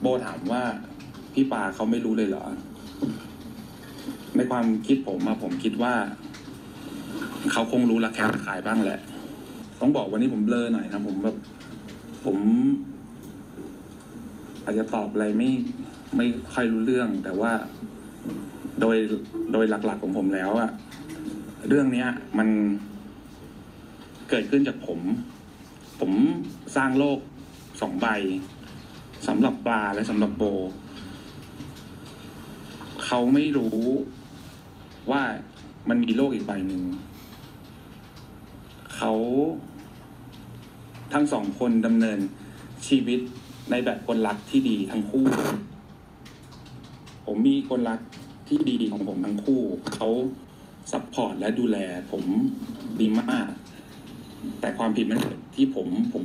โบถามว่าพี่ปาเขาไม่รู้เลยเหรอ ในความคิดผมอะผมคิดว่า เขาคงรู้ราคาขายบ้างแหละ ต้องบอกวันนี้ผมเบลอหน่อยนะผมแบบผม อาจจะตอบอะไรไม่ไม่ค่อยรู้เรื่อง แต่ว่าโดยโดยหลักๆของผมแล้วอะเรื่องเนี้ย มันเกิดขึ้นจากผม ผมสร้างโลกสองใบ สำหรับปลาและสำหรับโบ เขาไม่รู้ว่ามันมีโลกอีกใบหนึ่ง เขาทั้งสองคนดำเนินชีวิตในแบบคนรักที่ดีทั้งคู่ ผมมีคนรักที่ดีของผมทั้งคู่ เขาซัพพอร์ตและดูแล ผมดีมาก แต่ความผิดมันเกิดที่ผมผม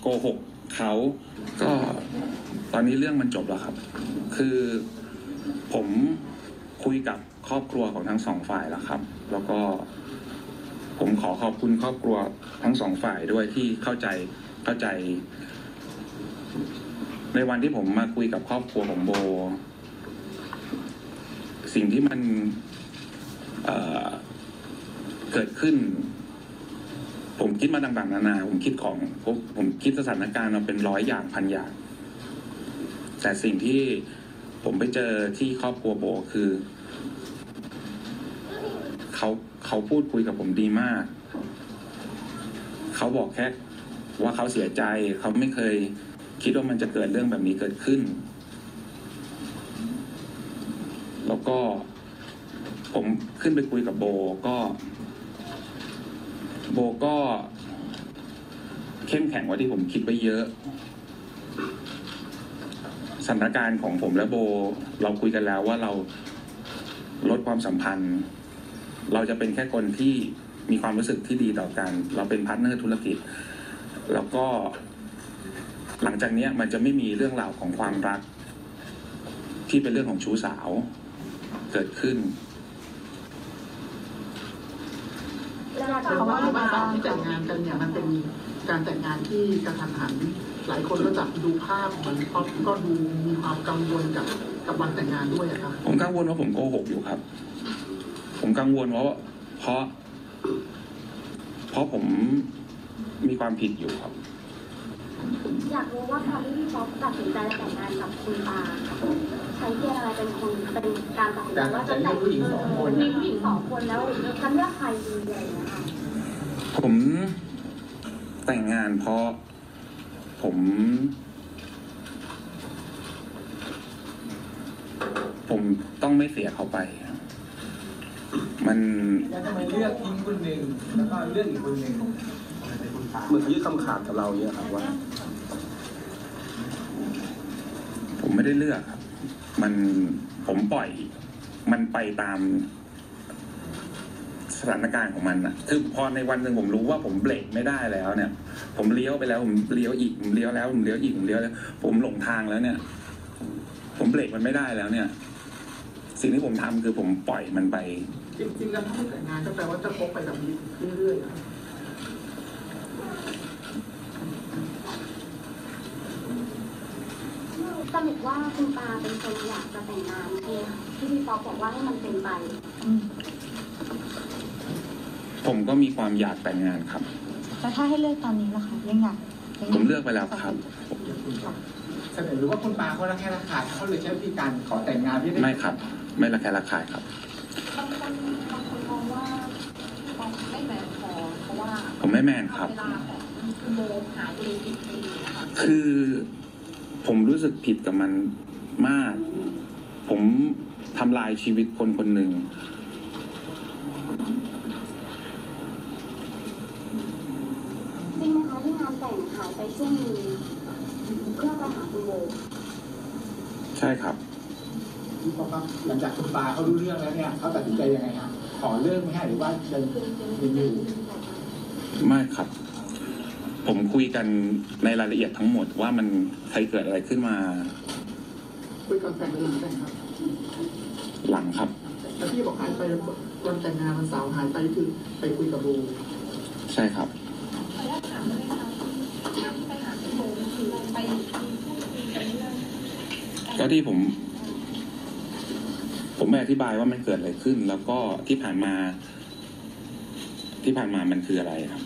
โกหก เขาก็ตอนนี้เรื่องมันจบแล้วครับ คือผมคุยกับครอบครัวของทั้งสองฝ่ายแล้วครับ แล้วก็ผมขอขอบคุณครอบครัวทั้งสองฝ่ายด้วยที่เข้าใจเข้าใจ ในวันที่ผมมาคุยกับครอบครัวของโบ สิ่งที่มันเอ่อเกิดขึ้น ผมคิดมาต่างๆนานา ผมคิดของผมผมคิดสถานการณ์มาเป็นร้อยอย่างพันอย่าง แต่สิ่งที่ผมไปเจอที่ครอบครัวโบคือเขาเขาพูดคุยกับผมดีมาก เขาบอกแค่ว่าเขาเสียใจ เขาไม่เคยคิดว่ามันจะเกิดเรื่องแบบนี้เกิดขึ้น แล้วก็ผมขึ้นไปคุยกับโบก็ โบก็เข้มแข็งกว่าที่ผมคิดไว้เยอะสถานการณ์ของผมและโบ เราคุยกันแล้วว่าเราลดความสัมพันธ์ เราจะเป็นแค่คนที่มีความรู้สึกที่ดีต่อกัน เราเป็นพาร์ทเนอร์ธุรกิจ แล้วก็หลังจากนี้มันจะไม่มีเรื่องราวของความรัก ที่เป็นเรื่องของชู้สาวเกิดขึ้น เพราะว่าการที่แต่งงานกันเนี่ยมันเป็นการแต่งงานที่กระทันหัน หลายคนก็จะดูภาพเหมือนก็ก็ดูมีความกังวลกับกับวันแต่งงานด้วยอะครับ ผมกังวลว่าผมโกหกอยู่ครับ ผมกังวลว่าเพราะ เพราะผมมีความผิดอยู่ครับ อยากรู้ว่าตอนที่พี่ป๊อปตัดสินใจแต่งงานกับคุณปาใช้เกณฑ์อะไรเป็นคนเป็นการตัดสินใจว่าจะแต่งมีผู้หญิงสองคนแล้วจะเลือกใครดีอะไรอย่างเงี้ยค่ะผมแต่งงานเพราะผม ผมต้องไม่เสียเขาไป มันแล้วทำไมเลือกทิ้งคนหนึ่งแล้วก็เลือกอีกคนหนึ่งเหมือนยื่นคำขาดกับเราเนี่ยครับว่า ผมไม่ได้เลือกครับ มันผมปล่อยมันไปตามสถานการณ์ของมันอะคือพอในวันหนึ่งผมรู้ว่าผมเบรกไม่ได้แล้วเนี่ย ผมเลี้ยวไปแล้วผมเลี้ยวอีกผมเลี้ยวแล้วผมเลี้ยวอีกผมเลี้ยวแล้ว ผมหลงทางแล้วเนี่ย ผมเบรกมันไม่ได้แล้วเนี่ย สิ่งที่ผมทำคือผมปล่อยมันไป จริงๆแล้วถ้าไม่แต่งงานก็แปลว่าจะคบไปแบบนี้เรื่อยๆอะ สรุปว่าคุณปาเป็นคนอยากจะแต่งงานเองที่พี่ป๊อปบอกว่าให้มันเป็นไป ผมก็มีความอยากแต่งงานครับ แล้วถ้าให้เลือกตอนนี้ล่ะคะยังอยากยังผมเลือกไปแล้วครับ เสนอหรือว่าคุณปาเขาระแค่ระคายเขาเลยใช้วิธีการขอแต่งงานที่ได้ไม่ครับ ไม่ระแคะระคายครับ บางคนบางคนมองว่าต้องไม่แมนพอเพราะว่าผมไม่แมนครับ เวลาของคุณโบหายไปเลยสิบปีนะคะคือ ผมรู้สึกผิดกับมันมาก ผมทำลายชีวิตคนคนหนึ่ง จริงไหมคะที่งานแต่งหายไปช่วงหนึงเพื่อไปหาคุณโบใช่ครับที่บอกว่าหลังจากคุณปาเขารู้เรื่องแล้วเนี่ยเขาตัดสินใจยังไงฮะขอเลิกไหมฮะหรือว่าจะยังอยู่ ไม่ครับ ผมคุยกันในรายละเอียดทั้งหมดว่ามันใครเกิดอะไรขึ้นมาคุยกันแต่งงานแต่งครับหลังครับแต่ที่บอกหายไปวันแต่งงานวันเสาร์หายไปคือไปคุยกับโบใช่ครับขออนุญาตถามได้ไหมคะที่ที่ไปหาคุณโบคือไปที่ที่คุยกันก็ที่ผม ผมไม่อธิบายว่ามันเกิดอะไรขึ้น แล้วก็ที่ผ่านมา ที่ผ่านมามันคืออะไรครับ